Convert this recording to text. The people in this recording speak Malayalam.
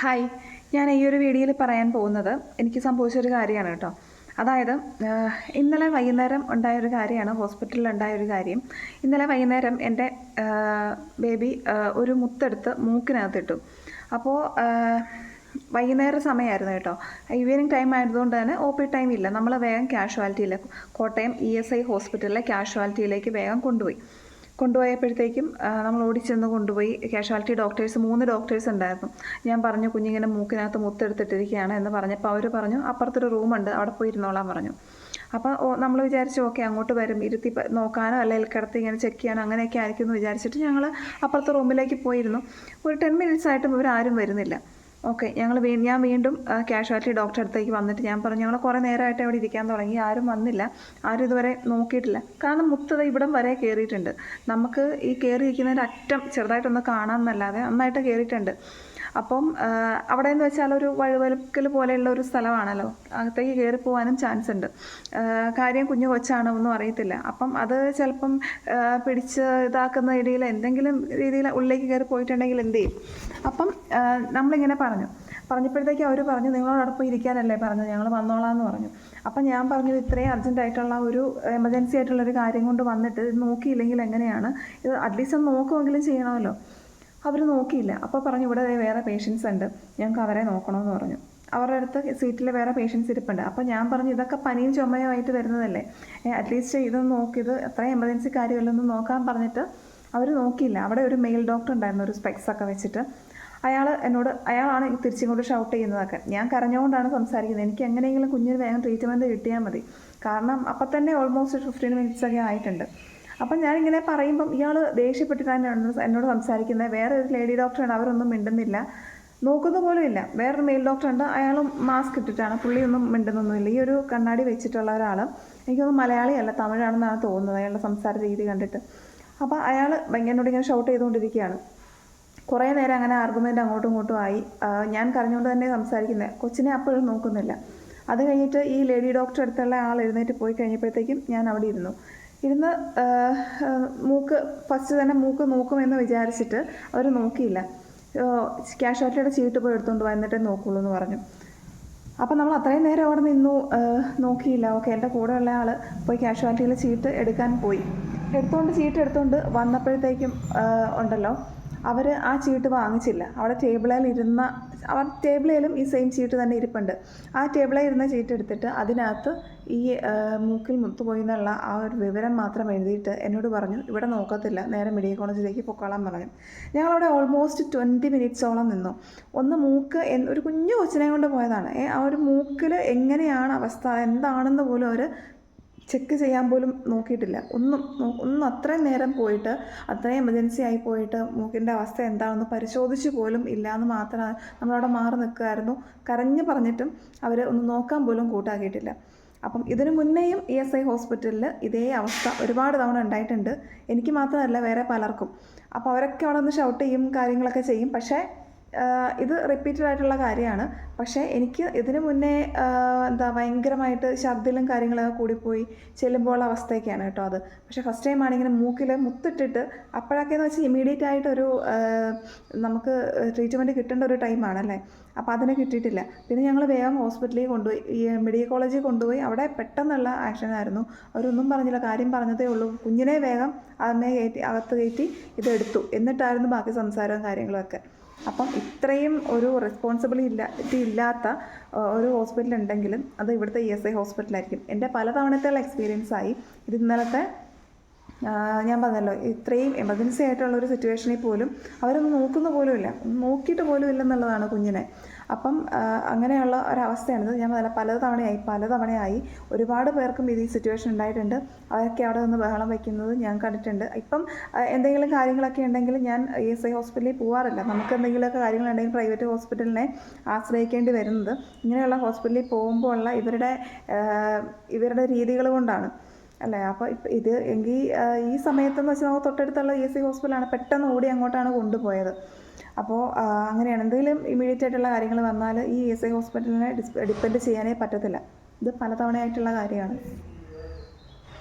ഹായ്. ഞാൻ ഈ ഒരു വീഡിയോയിൽ പറയാൻ പോകുന്നത് എനിക്ക് സംഭവിച്ചൊരു കാര്യമാണ് കേട്ടോ. അതായത് ഇന്നലെ വൈകുന്നേരം ഉണ്ടായൊരു കാര്യമാണ് ഹോസ്പിറ്റലിൽ ഉണ്ടായൊരു കാര്യം. ഇന്നലെ വൈകുന്നേരം എന്റെ ബേബി ഒരു മുത്തെടുത്ത് മൂക്കിനകത്തിട്ടു. അപ്പോൾ വൈകുന്നേര സമയമായിരുന്നു കേട്ടോ. ഈവനിങ് ടൈം ആയതുകൊണ്ട് തന്നെ ഒ പി ടൈം ഇല്ല. നമ്മൾ വേഗം കാഷ്വാലിറ്റിയിലേക്ക് കോട്ടയം ഇ എസ് ഐ ഹോസ്പിറ്റലിലെ കാഷ്വാലിറ്റിയിലേക്ക് വേഗം കൊണ്ടുപോയി. കൊണ്ടുപോയപ്പോഴത്തേക്കും നമ്മൾ ഓടിച്ചെന്ന് കൊണ്ടുപോയി. കാഷ്വാലിറ്റി ഡോക്ടേഴ്സ് മൂന്ന് ഡോക്ടേഴ്സ് ഉണ്ടായിരുന്നു. ഞാൻ പറഞ്ഞു കുഞ്ഞിങ്ങനെ മൂക്കിനകത്ത് മുത്തെടുത്തിട്ടിരിക്കുകയാണ് എന്ന് പറഞ്ഞപ്പോൾ അവർ പറഞ്ഞു അപ്പുറത്തൊരു റൂമുണ്ട് അവിടെ പോയി ഇരുന്നോളാൻ പറഞ്ഞു. അപ്പോൾ നമ്മൾ വിചാരിച്ചു ഓക്കെ അങ്ങോട്ട് വരും ഇരുത്തി നോക്കാനോ അല്ലെങ്കിൽ കിടത്തി ഇങ്ങനെ ചെക്ക് ചെയ്യാനോ അങ്ങനെയൊക്കെ ആയിരിക്കും എന്ന് വിചാരിച്ചിട്ട് ഞങ്ങൾ അപ്പുറത്തെ റൂമിലേക്ക് പോയിരുന്നു. ഒരു ടെൻ മിനിറ്റ്സ് ആയിട്ടും ഇവരാരും വരുന്നില്ല. ഓക്കെ ഞങ്ങൾ വീ ഞാൻ വീണ്ടും കാഷ്വാലിറ്റി ഡോക്ടറെ അടുത്തേക്ക് വന്നിട്ട് ഞാൻ പറഞ്ഞു ഞങ്ങൾ കുറേ നേരമായിട്ട് അവിടെ ഇരിക്കാൻ തുടങ്ങി ആരും വന്നില്ല ആരും ഇതുവരെ നോക്കിയിട്ടില്ല. കാരണം മുത്തത് ഇവിടം വരെ കയറിയിട്ടുണ്ട് നമുക്ക് ഈ കയറി ഇരിക്കുന്നതിന്റെ അറ്റം ചെറുതായിട്ടൊന്ന് കാണാമെന്നല്ലാതെ നന്നായിട്ട് കയറിയിട്ടുണ്ട് അപ്പം അവിടെ എന്ന് വെച്ചാൽ ഒരു വഴുവൽക്കൽ പോലെയുള്ള ഒരു സ്ഥലമാണല്ലോ. അകത്തേക്ക് കയറി പോകാനും ചാൻസ് ഉണ്ട്. കാര്യം കുഞ്ഞു കൊച്ചാണോ ഒന്നും അറിയത്തില്ല. അപ്പം അത് ചിലപ്പം പിടിച്ച് ഇതാക്കുന്ന ഇടയിൽ എന്തെങ്കിലും രീതിയിൽ ഉള്ളിലേക്ക് കയറി പോയിട്ടുണ്ടെങ്കിൽ എന്ത് ചെയ്യും? അപ്പം നമ്മളിങ്ങനെ പറഞ്ഞു. പറഞ്ഞപ്പോഴത്തേക്ക് അവർ പറഞ്ഞു നിങ്ങളോടൊപ്പം ഇരിക്കാനല്ലേ പറഞ്ഞു ഞങ്ങൾ വന്നോളാം എന്ന് പറഞ്ഞു. അപ്പം ഞാൻ പറഞ്ഞു ഇത്രയും അർജന്റായിട്ടുള്ള ഒരു എമർജൻസി ആയിട്ടുള്ള ഒരു കാര്യം കൊണ്ട് വന്നിട്ട് ഇത് നോക്കിയില്ലെങ്കിൽ എങ്ങനെയാണ്? ഇത് അറ്റ്ലീസ്റ്റ് ഒന്ന് നോക്കുമെങ്കിലും ചെയ്യണമല്ലോ. അവർ നോക്കിയില്ല. അപ്പോൾ പറഞ്ഞു ഇവിടെ വേറെ പേഷ്യൻസ് ഉണ്ട്. ഞങ്ങൾക്ക് അവരെ നോക്കണമെന്ന് പറഞ്ഞു. അവരുടെ അടുത്ത് സീറ്റിൽ വേറെ പേഷ്യൻസ് ഇരിപ്പുണ്ട്. അപ്പോൾ ഞാൻ പറഞ്ഞു ഇതൊക്കെ പനിയും ചുമയുമായിട്ട് വരുന്നതല്ലേ? അറ്റ്ലീസ്റ്റ് ഇതൊന്ന് നോക്കിയത് അത്രയും എമർജൻസി കാര്യമല്ലെന്ന് നോക്കാൻ പറഞ്ഞിട്ട് അവർ നോക്കിയില്ല. അവിടെ ഒരു മെയിൽ ഡോക്ടർ ഉണ്ടായിരുന്നു ഒരു സ്പെക്സ് ഒക്കെ വെച്ചിട്ട്. അയാൾ എന്നോട് അയാളാണ് തിരിച്ചിങ്ങോട്ട് ഷൗട്ട് ചെയ്യുന്നതൊക്കെ. ഞാൻ കരഞ്ഞുകൊണ്ടാണ് സംസാരിക്കുന്നത്. എനിക്ക് എങ്ങനെയെങ്കിലും കുഞ്ഞിന് വേഗം ട്രീറ്റ്മെന്റ് കിട്ടിയാൽ മതി. കാരണം അപ്പം തന്നെ ഓൾമോസ്റ്റ് ഫിഫ്റ്റീൻ മിനിറ്റ്സ് ഒക്കെ ആയിട്ടുണ്ട്. അപ്പം ഞാനിങ്ങനെ പറയുമ്പം ഇയാൾ ദേഷ്യപ്പെട്ടിട്ടാണ് എന്നോട് സംസാരിക്കുന്നത്. വേറെ ഒരു ലേഡി ഡോക്ടറാണ്. അവരൊന്നും മിണ്ടുന്നില്ല. നോക്കുന്ന പോലും ഇല്ല. വേറൊരു മെയിൽ ഡോക്ടറുണ്ട്. അയാളും മാസ്ക് ഇട്ടിട്ടാണ്. പുള്ളിയൊന്നും മിണ്ടുന്നൊന്നുമില്ല. ഈ ഒരു കണ്ണാടി വെച്ചിട്ടുള്ള ഒരാൾ എനിക്കൊന്നും മലയാളിയല്ല. തമിഴാണെന്നാണ് തോന്നുന്നത് അയാളുടെ സംസാര രീതി കണ്ടിട്ട്. അപ്പോൾ അയാൾ എന്നോട് ഇങ്ങനെ ഷൗട്ട് ചെയ്തുകൊണ്ടിരിക്കുകയാണ്. കുറേ നേരം അങ്ങനെ ആർഗ്യുമെന്റ് അങ്ങോട്ടും ഇങ്ങോട്ടും ആയി. ഞാൻ കരഞ്ഞുകൊണ്ട് തന്നെ സംസാരിക്കുന്നത് കൊച്ചിനെ അപ്പോഴും നോക്കുന്നില്ല. അത് കഴിഞ്ഞിട്ട് ഈ ലേഡി ഡോക്ടർ അടുത്തുള്ള ആൾ എഴുന്നേറ്റ് പോയി കഴിഞ്ഞപ്പോഴത്തേക്കും ഞാൻ അവിടെ ഇരുന്നു. ഇരുന്ന് മൂക്ക് ഫസ്റ്റ് തന്നെ മൂക്ക് നോക്കുമെന്ന് വിചാരിച്ചിട്ട് അവർ നോക്കിയില്ല. ക്യാഷ്വാലിറ്റിയുടെ ചീട്ട് പോയി എടുത്തുകൊണ്ട് വന്നിട്ടേ നോക്കുള്ളൂ എന്ന് പറഞ്ഞു. അപ്പം നമ്മൾ അത്രയും നേരം അവിടെ നിന്നു നോക്കിയില്ല. ഓക്കെ എന്റെ കൂടെയുള്ള ആൾ പോയി ക്യാഷ്വാലിറ്റിയിലെ ചീട്ട് എടുക്കാൻ പോയി. എടുത്തുകൊണ്ട് ചീട്ട് എടുത്തുകൊണ്ട് വന്നപ്പോഴത്തേക്കും ഉണ്ടല്ലോ അവർ ആ ചീട്ട് വാങ്ങിച്ചില്ല. അവിടെ ടേബിളിൽ ഇരുന്ന അവർ ടേബിളിലും ഈ സെയിം ചീട്ട് തന്നെ ഇരിപ്പുണ്ട്. ആ ടേബിളിൽ ഇരുന്ന ചീട്ട് എടുത്തിട്ട് അതിനകത്ത് ഈ മൂക്കിൽ മുത്തുപോയി എന്നുള്ള ആ ഒരു വിവരം മാത്രം എഴുതിയിട്ട് എന്നോട് പറഞ്ഞു ഇവിടെ നോക്കത്തില്ല നേരെ മെഡിക്കൽ കോളേജിലേക്ക് പൊക്കോളാൻ പറഞ്ഞു. ഞങ്ങളവിടെ ഓൾമോസ്റ്റ് ട്വന്റി മിനിറ്റ്സോളം നിന്നു. ഒന്ന് മൂക്ക് ഒരു കുഞ്ഞു കൊച്ചിനെ കൊണ്ട് പോയതാണ്. ആ ഒരു മൂക്കിൽ എങ്ങനെയാണ് അവസ്ഥ? എന്താണെന്ന് പോലും അവർ ചെക്ക് ചെയ്യാൻ പോലും നോക്കിയിട്ടില്ല. ഒന്നും ഒന്നും അത്രയും നേരം പോയിട്ട് അത്രയും എമർജൻസി ആയി പോയിട്ട് മൂക്കിന്റെ അവസ്ഥ എന്താണെന്ന് പരിശോധിച്ച് പോലും ഇല്ല എന്ന് മാത്രം നമ്മളവിടെ മാറി നിൽക്കുമായിരുന്നു കരഞ്ഞു പറഞ്ഞിട്ടും അവർ ഒന്ന് നോക്കാൻ പോലും കൂട്ടാക്കിയിട്ടില്ല. അപ്പം ഇതിനു മുന്നേയും ഇ എസ് ഐ ഹോസ്പിറ്റലിൽ ഇതേ അവസ്ഥ ഒരുപാട് തവണ ഉണ്ടായിട്ടുണ്ട്. എനിക്ക് മാത്രമല്ല വേറെ പലർക്കും. അപ്പോൾ അവരൊക്കെ അവിടെ നിന്ന് ഷൗട്ട് ചെയ്യും കാര്യങ്ങളൊക്കെ ചെയ്യും. പക്ഷേ ഇത് റിപ്പീറ്റഡ് ആയിട്ടുള്ള കാര്യമാണ്. പക്ഷേ എനിക്ക് ഇതിന് മുന്നേ എന്താ ഭയങ്കരമായിട്ട് ഛർദിലും കാര്യങ്ങളൊക്കെ കൂടിപ്പോയി ചെല്ലുമ്പോൾ അവസ്ഥയൊക്കെയാണ് കേട്ടോ അത്. പക്ഷേ ഫസ്റ്റ് ടൈം ആണെങ്കിൽ മൂക്കിൽ മുത്തിട്ടിട്ട് അപ്പോഴൊക്കെ എന്ന് വെച്ചാൽ ഇമീഡിയറ്റ് ആയിട്ടൊരു നമുക്ക് ട്രീറ്റ്മെന്റ് കിട്ടേണ്ട ഒരു ടൈമാണല്ലേ അപ്പോൾ അതിനെ കിട്ടിയിട്ടില്ല. പിന്നെ ഞങ്ങൾ വേഗം ഹോസ്പിറ്റലിൽ കൊണ്ടുപോയി ഈ മെഡിക്കൽ കോളേജിൽ കൊണ്ടുപോയി അവിടെ പെട്ടെന്നുള്ള ആക്ഷൻ ആയിരുന്നു. അവരൊന്നും പറഞ്ഞില്ല കാര്യം പറഞ്ഞതേ ഉള്ളൂ. കുഞ്ഞിനെ വേഗം അമ്മയെ കയറ്റി അകത്ത് കയറ്റി ഇതെടുത്തു. എന്നിട്ടായിരുന്നു ബാക്കി സംസാരവും കാര്യങ്ങളും ഒക്കെ അപ്പം ഇത്രയും ഒരു റെസ്പോൺസിബിലിറ്റി ഇല്ലാത്ത ഒരു ഹോസ്പിറ്റൽ ഉണ്ടെങ്കിലും അത് ഇവിടുത്തെ ഇ എസ് ഐ ഹോസ്പിറ്റലായിരിക്കും എന്റെ പല തവണത്തുള്ള എക്സ്പീരിയൻസ് ആയി. ഇത് ഇന്നലത്തെ ഞാൻ പറഞ്ഞല്ലോ ഇത്രയും എമർജൻസി ആയിട്ടുള്ള ഒരു സിറ്റുവേഷനിൽ പോലും അവരൊന്നും നോക്കുന്ന പോലും ഇല്ല നോക്കിയിട്ട് പോലും ഇല്ലെന്നുള്ളതാണ് കുഞ്ഞിനെ. അപ്പം അങ്ങനെയുള്ള ഒരവസ്ഥയാണിത് ഞാൻ പല തവണയായി പല തവണയായി ഒരുപാട് പേർക്കും ഇത് ഈ സിറ്റുവേഷൻ ഉണ്ടായിട്ടുണ്ട്. അവരൊക്കെ അവിടെ നിന്ന് ബഹളം വയ്ക്കുന്നത് ഞാൻ കണ്ടിട്ടുണ്ട്. ഇപ്പം എന്തെങ്കിലും കാര്യങ്ങളൊക്കെ ഉണ്ടെങ്കിൽ ഞാൻ ഇ എസ് ഐ ഹോസ്പിറ്റലിൽ പോകാറില്ല നമുക്ക് എന്തെങ്കിലുമൊക്കെ കാര്യങ്ങളുണ്ടെങ്കിൽ പ്രൈവറ്റ് ഹോസ്പിറ്റലിനെ ആശ്രയിക്കേണ്ടി വരുന്നത്. ഇങ്ങനെയുള്ള ഹോസ്പിറ്റലിൽ പോകുമ്പോൾ ഉള്ള ഇവരുടെ ഇവരുടെ രീതികൾ കൊണ്ടാണ്. അല്ലേ? അപ്പോൾ ഇപ്പം ഇത് എങ്കിൽ ഈ സമയത്തെന്ന് വെച്ചാൽ നമുക്ക് തൊട്ടടുത്തുള്ള ഇ എസ് സി ഹോസ്പിറ്റലാണ് പെട്ടെന്ന് ഓടി അങ്ങോട്ടാണ് കൊണ്ടുപോയത്. അപ്പോൾ അങ്ങനെയാണ്. എന്തെങ്കിലും ഇമീഡിയറ്റ് ആയിട്ടുള്ള കാര്യങ്ങൾ വന്നാൽ ഈ ഇ എസ് ഐ ഹോസ്പിറ്റലിനെ ഡിപ്പെൻഡ് ചെയ്യാനേ പറ്റത്തില്ല. ഇത് പലതവണയായിട്ടുള്ള കാര്യമാണ്.